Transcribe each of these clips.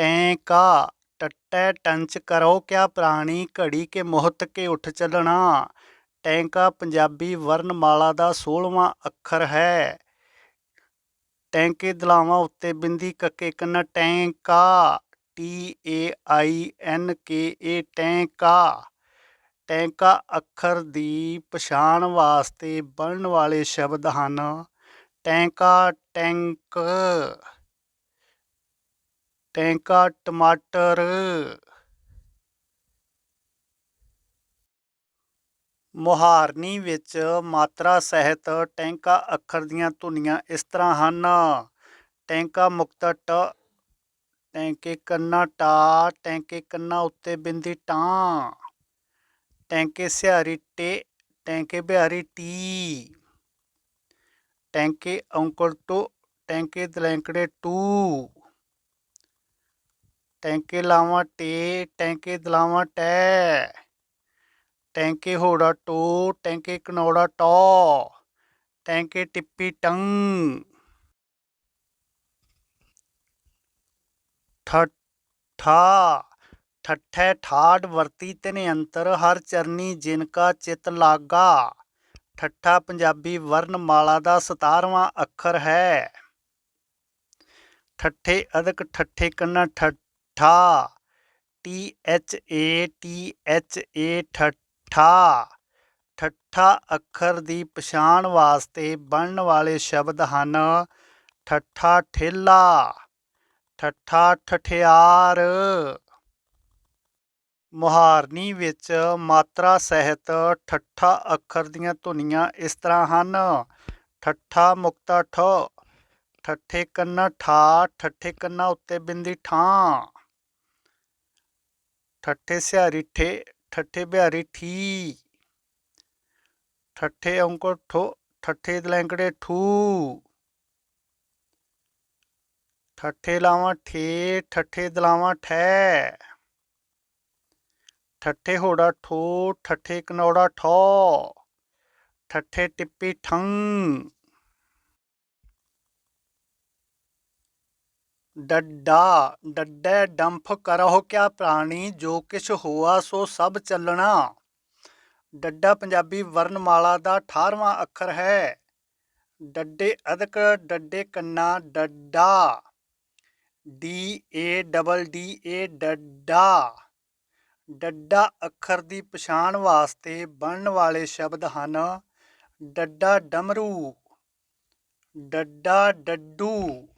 ਟੈਂਕਾ ਟੱਟੈ ਟੰਚ ਕਰੋ ਕਿਆ ਪ੍ਰਾਣੀ ਘੜੀ ਕੇ ਮੁਹਤ ਕੇ ਉੱਠ ਚੱਲਣਾ। ਟੈਂਕਾ ਪੰਜਾਬੀ ਵਰਣਮਾਲਾ ਦਾ 16ਵਾਂ ਅੱਖਰ ਹੈ। ਟੈਂਕੇ ਦਲਾਵਾਂ ਉੱਤੇ ਬਿੰਦੀ ਕੱਕੇ ਕੰਨਾ ਟੈਂਕਾ ਟੀ ਏ ਆਈ ਐਨ ਕੇ ਏ ਟੈਂਕਾ ਟੈਂਕਾ ਅੱਖਰ ਦੀ ਪਛਾਣ ਵਾਸਤੇ ਬਣਨ ਵਾਲੇ ਸ਼ਬਦ ਹਨ। ਟੈਂਕਾ ਟੈਂਕ ਟੈਂਕਾ, ਟਮਾਟਰ। ਮੁਹਾਰਨੀ ਵਿੱਚ ਮਾਤਰਾ ਸਹਿਤ ਟੈਂਕਾ ਅੱਖਰ ਦੀਆਂ ਧੁਨੀਆਂ ਇਸ ਤਰ੍ਹਾਂ ਹਨ। ਟੈਂਕਾ ਮੁਕਤਾ ਟ, ਟੈਂਕੇ ਕੰਨਾ ਟਾ, ਟੈਂਕੇ ਕੰਨਾ ਉੱਤੇ ਬਿੰਦੀ ਟਾਂ। ਟੈਂਕੇ ਸਿਹਾਰੀ ਟੇ, ਟੈਂਕੇ ਬਿਹਾਰੀ ਟੀ। ਟੈਂਕੇ ਔਂਕੜ ਟੋ, ਟੈਂਕੇ ਦਲੈਂਕੜੇ ਟੂ। ਟੈਂਕੇ ਲਾਵਾਂ ਟੇ, ਟੈਂਕੇ ਦਲਾਵਾਂ ਟੈ। ਟੈਂਕੇ ਹੋੜਾ ਟੋ, ਟੈਂਕੇ ਕਨੌੜਾ ਟੋ। ਟੈਂਕੇ ਟਿੱਪੀ ਟੰ। ਠਾ ਠੱਠੈ ਠਾੜ ਵਰਤੀ ਤਿਨ ਅੰਤਰ, ਹਰ ਚਰਨੀ ਜਿਨ ਕਾ ਚਿਤ ਲਾਗਾ। ਠੱਠਾ ਪੰਜਾਬੀ ਵਰਣਮਾਲਾ ਦਾ 17ਵਾਂ ਅੱਖਰ ਹੈ। ਠੱਠੇ ਅਦਕ ਠੱਠੇ ਕੰਨਾ ਠਾ। T H A T H A ਠੱਠਾ। ਠੱਠਾ ਅੱਖਰ ਦੀ ਪਛਾਣ ਵਾਸਤੇ ਬਣਨ ਵਾਲੇ ਸ਼ਬਦ ਹਨ ਠੱਠਾ ਠੇਲਾ, ਠੱਠਾ ਠਠਿਆਰ, ਮੁਹਾਰਨੀ ਵਿੱਚ ਮਾਤਰਾ ਸਹਿਤ ਠੱਠਾ ਅੱਖਰ ਦੀਆਂ ਧੁਨੀਆਂ ਇਸ ਤਰ੍ਹਾਂ ਹਨ। ਠੱਠਾ ਮੁਕਤਾ ਠ, ਠੱਠੇ ਕੰਨਾ ਠਾ, ਠੱਠੇ ਕੰਨਾ ਉੱਤੇ ਬਿੰਦੀ ਠਾਂ। ਠੱਠੇ ਸਿਹਾਰੀ ਠੇ, ਠੱਠੇ ਬਿਹਾਰੀ ਠੀ। ਠੱਠੇ ਔਂਕੜ ਠੋ ਠੱਠੇ ਦਲੈਂਕੜੇ ਠੂ। ਠੱਠੇ ਲਾਵਾਂ ਠੇ, ਠੱਠੇ ਦਲਾਵਾਂ ਠੈ। ਠੱਠੇ ਹੋੜਾ ਠੋ, ਠੱਠੇ ਕਨੌੜਾ ਠੋ। ਠੱਠੇ ਟਿੱਪੀ ਠੰ। ਡੱਡਾ, ਡੱਡੇ ਡੰਫ ਕਰਹੁ ਕਿਆ ਪ੍ਰਾਣੀ, ਜੋ ਕਿਛ ਹੋਆ ਸੋ ਸਭ ਚੱਲਣਾ। ਡੱਡਾ ਪੰਜਾਬੀ ਵਰਣਮਾਲਾ ਦਾ 18ਵਾਂ ਅੱਖਰ ਹੈ। ਡੱਡੇ ਅਦਕ, ਡੱਡੇ ਕੰਨਾ, ਡੱਡਾ। D A double D A, ਡੱਡਾ। ਡੱਡਾ ਅੱਖਰ ਦੀ ਪਛਾਣ ਵਾਸਤੇ ਬਣਨ ਵਾਲੇ ਸ਼ਬਦ ਹਨ ਡੱਡਾ ਡਮਰੂ, ਡੱਡਾ ਡੱਡੂ।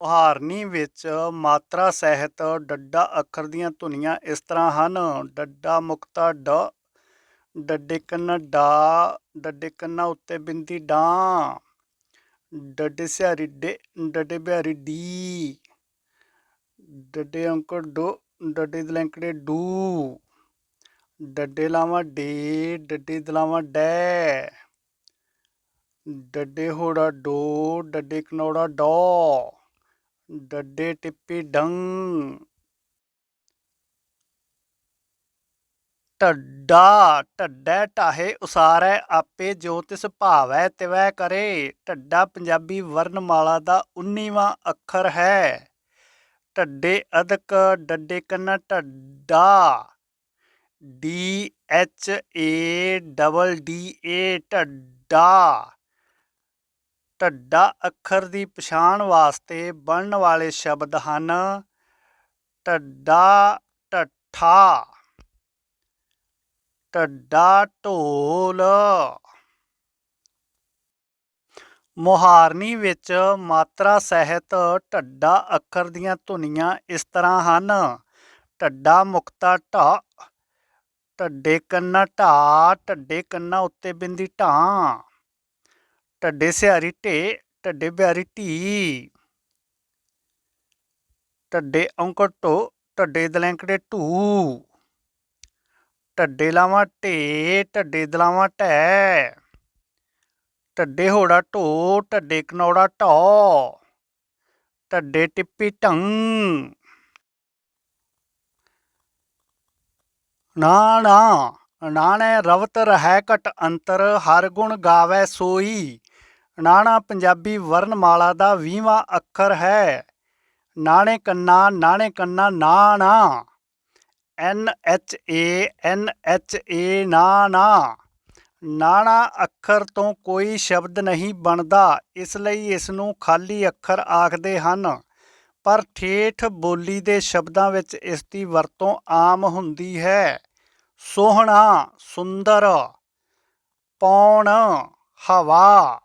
ਮੁਹਾਰਨੀ ਵਿੱਚ ਮਾਤਰਾ ਸਹਿਤ ਡੱਡਾ ਅੱਖਰ ਦੀਆਂ ਧੁਨੀਆਂ ਇਸ ਤਰ੍ਹਾਂ ਹਨ। ਡੱਡਾ ਮੁਕਤਾ ਡ ਡੱਡੇ ਕੰਨਾ ਡਾ ਡੱਡੇ ਕੰਨਾ ਉੱਤੇ ਬਿੰਦੀ ਡਾਂ ਡੱਡੇ ਸਿਆਰੀ ਡੇ ਡੱਡੇ ਬਿਹਾਰੀ ਡੀ, ਡੱਡੇ ਅੰਕੜ ਡੋ, ਡੱਡੇ ਦਲੈਂਕੜੇ ਡੂ, ਡੱਡੇ ਲਾਵਾਂ ਡੇ, ਡੱਡੇ ਦਲਾਵਾਂ ਡੈ, ਡੱਡੇ ਹੋੜਾ ਡੋ, ਡੱਡੇ ਕਨੌੜਾ ਡੋ। ਡੱਡੇ ਟਿੱਪੀ ਡੰ ਢੱਡਾ, ਢੱਡੈ ਢਾਹੇ ਉਸਾਰੈ, ਆਪੇ ਜੋ ਤਿਸ ਭਾਵੈ ਤਿਵੈ ਕਰੇ। ਢੱਡਾ ਪੰਜਾਬੀ ਵਰਣਮਾਲਾ ਦਾ 19ਵਾਂ ਅੱਖਰ ਹੈ। ਢੱਡੇ ਅਦਕ, ਡੱਡੇ ਕੰਨਾ ਢੱਡਾ। D H A double D A ਢੱਡਾ। ਢੱਡਾ ਅੱਖਰ ਦੀ ਪਛਾਣ ਵਾਸਤੇ ਬਣਨ ਵਾਲੇ ਸ਼ਬਦ ਹਨ ਢੱਡਾ ਢੱਠਾ, ਢੱਡਾ ਢੋਲ। ਮੁਹਾਰਨੀ ਵਿੱਚ ਮਾਤਰਾ ਸਹਿਤ ਢੱਡਾ ਅੱਖਰ ਦੀਆਂ ਧੁਨੀਆਂ ਇਸ ਤਰ੍ਹਾਂ ਹਨ। ਢੱਡਾ ਮੁਕਤਾ ਢਾ, ਢੱਡੇ ਕੰਨਾ ਢਾ, ਢੱਡੇ ਕੰਨਾ ਉੱਤੇ ਬਿੰਦੀ ਢਾਂ। ਢੱਡੇ ਸਿਹਾਰੀ ਢੇ ਢੱਡੇ ਬਿਹਾਰੀ ਢੀ ਢੱਡੇ ਔਂਕੜ ਢੋ ਢੱਡੇ ਦਲੈਂਕੜੇ ਢੂ। ਢੱਡੇ ਲਾਵਾਂ ਢੇ ਢੱਡੇ ਦਲਾਵਾਂ ਢੈ। ਢੱਡੇ ਹੋੜਾ ਢੋ ਢੱਡੇ ਕਨੌੜਾ ਢੋ। ਢੱਡੇ ਟਿੱਪੀ ਢੰ ਨਾ ਨਾ ਨਾਣੈ ਰਵਤ ਰਹਿ ਘਟ ਅੰਤਰ, ਹਰ ਗੁਣ ਗਾਵੇ ਸੋਈ। ਨਾਣਾ ਪੰਜਾਬੀ ਵਰਣਮਾਲਾ ਦਾ 20ਵਾਂ ਅੱਖਰ ਹੈ। ਨਾਣੇ ਕੰਨਾ ਨਾਣੇ ਕੰਨਾ ਨਾ N H A, N H A ਨਾ ਨਾਣਾ ਅੱਖਰ ਤੋਂ ਕੋਈ ਸ਼ਬਦ ਨਹੀਂ ਬਣਦਾ, ਇਸ ਲਈ ਇਸ ਨੂੰ ਖਾਲੀ ਅੱਖਰ ਆਖਦੇ ਹਨ। ਪਰ ਠੇਠ ਬੋਲੀ ਦੇ ਸ਼ਬਦਾਂ ਵਿੱਚ ਇਸ ਦੀ ਵਰਤੋਂ ਆਮ ਹੁੰਦੀ ਹੈ। ਸੋਹਣਾ, ਸੁੰਦਰ, ਪੌਣ, ਹਵਾ।